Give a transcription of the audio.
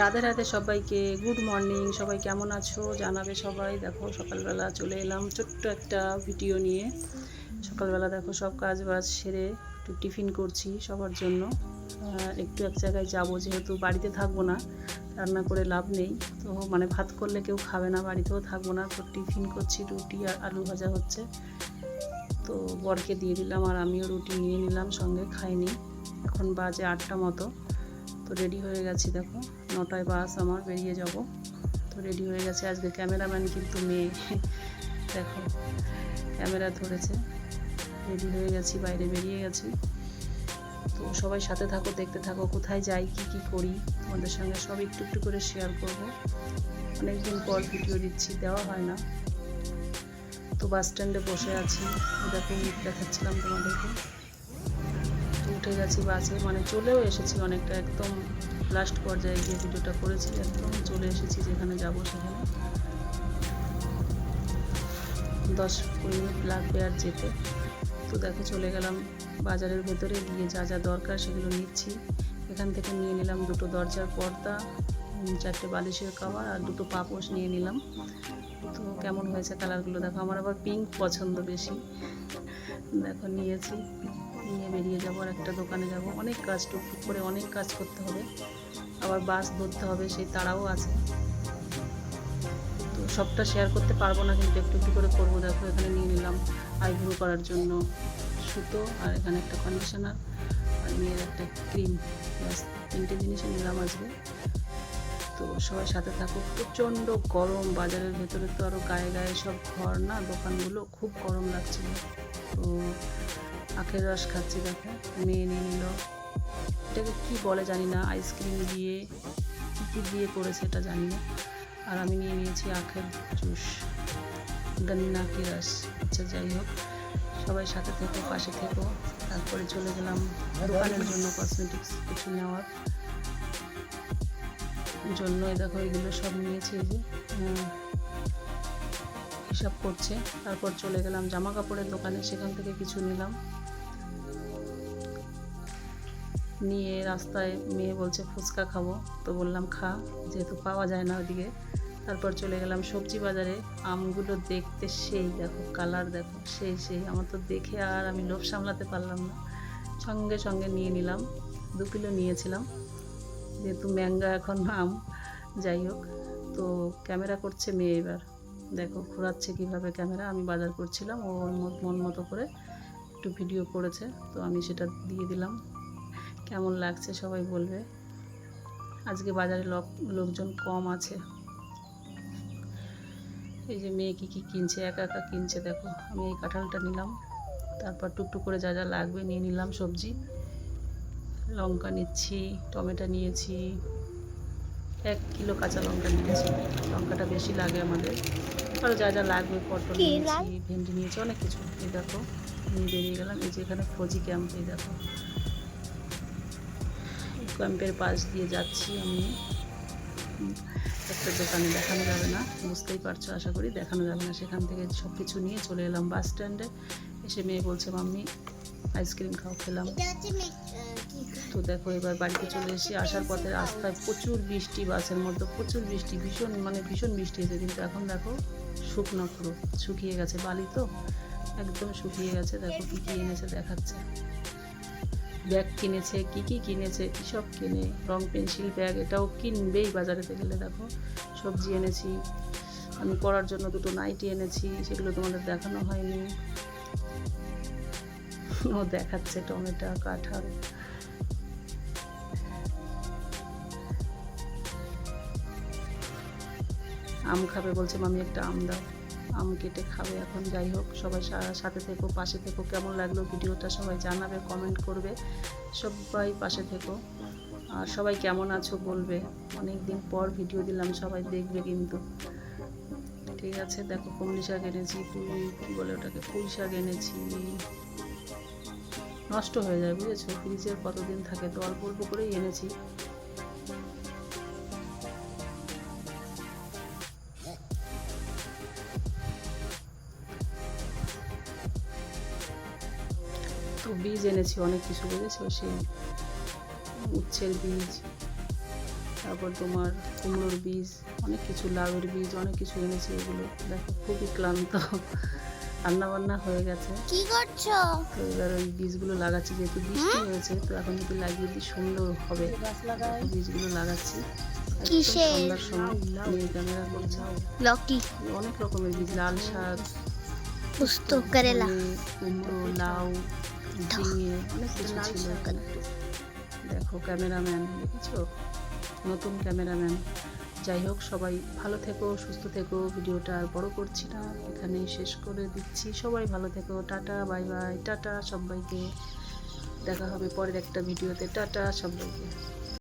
রাধে রাধে সবাইকে good morning সবাই কেমন আছো? জানাবে সবাই, দেখো সকালবেলা চলে এলাম ছোট্ট একটা ভিডিও নিয়ে। সকালবেলা দেখো সব কাজ বাজ সেরে একটু টিফিন করছি সবার জন্য। একটু এক জায়গায় যাব যেহেতু বাড়িতে থাকব না, রান্না করে লাভ নেই। তো মানে ভাত করলে কেউ খাবে না, বাড়িতেও থাকব না। তো টিফিন করছি, রুটি আর আলু ভাজা হচ্ছে। তো বরকে দিয়ে দিলাম আর আমিও রুটি নিয়ে নিলাম, সঙ্গে খাইনি। এখন বাজে আটটা মতো। তো রেডি হয়ে গেছি, দেখো। নটায় বাস আমার, বেরিয়ে যাব। তো রেডি হয়ে গেছে। আজকে ক্যামেরাম্যান কিন্তু মেয়ে। দেখো ক্যামেরা ধরেছে। রেডি হয়ে গেছি, বাইরে বেরিয়ে গেছি। তো সবাই সাথে থাকো, দেখতে থাকো, কোথায় যাই, কি কি করি। তোমাদের সঙ্গে সব একটু একটু করে শেয়ার করব। অনেকদিন পর ভিডিও দিচ্ছি, দেওয়া হয় না। তো বাস স্ট্যান্ডে বসে আছি। দেখো, দেখাচ্ছিলাম তোমাদেরকে। উঠে গেছি বাসে। মানে চলেও এসেছি অনেকটা, একদম লাস্ট পর্যায়ে যে ভিডিওটা করেছি, একদম চলে এসেছি যেখানে যাব সেখানে। দশ কুড়ি মিনিট লাগবে আর যেতে। তো দেখো চলে গেলাম বাজারের ভেতরে, গিয়ে যা যা দরকার সেগুলো নিচ্ছি। এখান থেকে নিয়ে নিলাম দুটো দরজার পর্দা চারটে বালিশের কাভার আর দুটো পাপোশ নিয়ে নিলাম। তো কেমন হয়েছে কালারগুলো দেখো, আমার আবার পিঙ্ক পছন্দ বেশি। দেখো নিয়েছি। নিয়ে বেরিয়ে যাব আর একটা দোকানে যাব। অনেক কাজ, টুকটুক করে অনেক কাজ করতে হবে। আবার বাস ধরতে হবে, সেই তারাও আছে। তো সবটা শেয়ার করতে পারব না, কিন্তু একটু একটু করে করব। দেখো, এখানে নিয়ে নিলাম আইব্রো করার জন্য সুতো আর এখানে একটা কন্ডিশনার আর মেয়ের একটা ক্রিম তিনটে জিনিসই নিলাম আজকে। তো সবাই সাথে থাকো প্রচণ্ড গরম, বাজারের ভেতরে তো আরও গায়ে গায়ে সব ঘর না, দোকানগুলো খুব গরম লাগছিল তো আখের রস খাচ্ছি দেখো, মেয়ে নিয়ে নিল। এটাকে কী বলে জানি না আইসক্রিম দিয়ে কী কী দিয়ে করেছে এটা জানি না। আর আমি নিয়ে নিয়েছি আখের জুস, গন্না কি রস। আচ্ছা যাই হোক, সবাই সাথে থেকো, পাশে থেকো। তারপরে চলে গেলাম দোকানের জন্য কসমেটিক্স কিছু নেওয়ার। জন্য দেখো এগুলো সব নিয়েছি যে হিসাব করছে। তারপর চলে গেলাম জামা কাপড়ের দোকানে, সেখান থেকে কিছু নিলাম। নিয়ে রাস্তায় মেয়ে বলছে, ফুচকা খাব। তো বললাম, খা, যেহেতু পাওয়া যায় না ওদিকে। তারপর চলে গেলাম সবজি বাজারে। আমগুলো দেখতে সেই, দেখো, কালার দেখো, সেই সেই। আমার তো দেখে আর আমি লোভ সামলাতে পারলাম না। সঙ্গে সঙ্গে নিয়ে নিলাম। দু কিলো নিয়েছিলাম। যেহেতু ম্যাঙ্গা এখন আম, যাই হোক। তো ক্যামেরা করছে মেয়ে এবার। দেখো, ঘোরাচ্ছে কীভাবে ক্যামেরা। আমি বাজার করছিলাম, ও মন মতো করে একটু ভিডিও করেছে, তো আমি সেটা দিয়ে দিলাম। কেমন লাগছে সবাই বলবে। আজকে বাজারে লোক, লোকজন কম আছে। এই যে মেয়ে কী কী কিনছে, একা একা কিনছে, দেখো। আমি এই কাঁঠালটা নিলাম, তারপর টুকটুক করে যা যা লাগবে নিয়ে নিলাম সবজি। লঙ্কা নিচ্ছি টমেটো নিয়েছি এক কিলো কাঁচা লঙ্কা নিয়েছি। লঙ্কাটা বেশি লাগে আমাদের। আরও যা যা লাগবে পটল নিয়েছি ভেন্ডি নিয়েছি অনেক কিছু। এই দেখো নিয়ে বেরিয়ে গেলাম। এই যে এখানে ফৌজি ক্যাম্প এই দেখো। ক্যাম্পের পাশ দিয়ে যাচ্ছি আমি। একটা দোকানে দেখানো যাবে না বুঝতেই পারছ আশা করি দেখানো যাবে না। সেখান থেকে সব কিছু নিয়ে চলে এলাম বাস স্ট্যান্ডে। এসে মেয়ে বলছে মাম্মি আইসক্রিম খাও খেলাম। তো দেখো এবার বাড়িতে চলে এসে আসার পথে রাস্তায় প্রচুর বৃষ্টি বাসের মধ্যে প্রচুর বৃষ্টি। ভীষণ মানে ভীষণ বৃষ্টি হয়েছে। কিন্তু এখন দেখো শুকনো পুরো। শুকিয়ে গেছে বালি তো। একদম শুকিয়ে গেছে। দেখো কী কী এনেছে দেখাচ্ছে। ব্যাগ কিনেছে কি কি কিনেছে কী সব কিনে। রং পেন্সিল ব্যাগ এটাও কিনবেই বাজারেতে গেলে দেখো। সবজি এনেছি। আমি পরার জন্য দুটো নাইটি এনেছি। সেগুলো তোমাদের দেখানো হয়নি। ও দেখাচ্ছে টমেটো, কাঁঠাল। আম খাবে বলছে, মামি, একটা আম দাও। আম কেটে খাবে এখন, যাই হোক, সবাই সাথে থেকো, পাশে থেকো, কেমন লাগল ভিডিওটা সবাই জানাবে, কমেন্ট করবে, সবাই পাশে থেকো। আর সবাই কেমন আছো বলবে অনেক দিন পর ভিডিও দিলাম, সবাই দেখবে কিন্তু। ঠিক আছে, দেখো কুমড়ি শাক এনেছি, পুঁই কী বলে ওটাকে? পুঁই শাক এনেছি। নষ্ট হয়ে যায়, বুঝেছ? ফ্রিজের কতদিন থাকে তো অল্প অল্প করেই এনেছি। তো বীজ এনেছি, অনেক কিছু বুঝেছ? সেই উচ্ছের বীজ, তারপর তোমার কুমড়োর বীজ, অনেক কিছু, লাউয়ের বীজ, অনেক কিছু এনেছি এগুলো। দেখো, খুবই ক্লান্ত। রান্না বান্না হয়ে গেছে। কি করছ? তো এবার ওই বীজগুলো লাগাচ্ছি যেহেতু বৃষ্টি হয়েছে তো এখন যদি লাগিয়ে দিই সুন্দর হবে। দেখো বীজগুলো লাগাচ্ছি? সন্ধ্যার সময় নিয়ে ক্যামেরা করছে লকি। অনেক রকমের বীজ লাল শাক পুস্ত করেলা। কুমড়ো লাউ ঝিঙে অনেক কিছু লাল ছিল। দেখো ক্যামেরাম্যান দেখেছ? নতুন ক্যামেরাম্যান। যাই হোক, সবাই ভালো থেকো, সুস্থ থেকো। ভিডিওটা আর বড় করছি না, এখানেই শেষ করে দিচ্ছি। সবাই ভালো থেকো, টাটা, বাই বাই, টাটা সবাইকে। দেখা হবে পরের একটা ভিডিওতে। টাটা সবাইকে।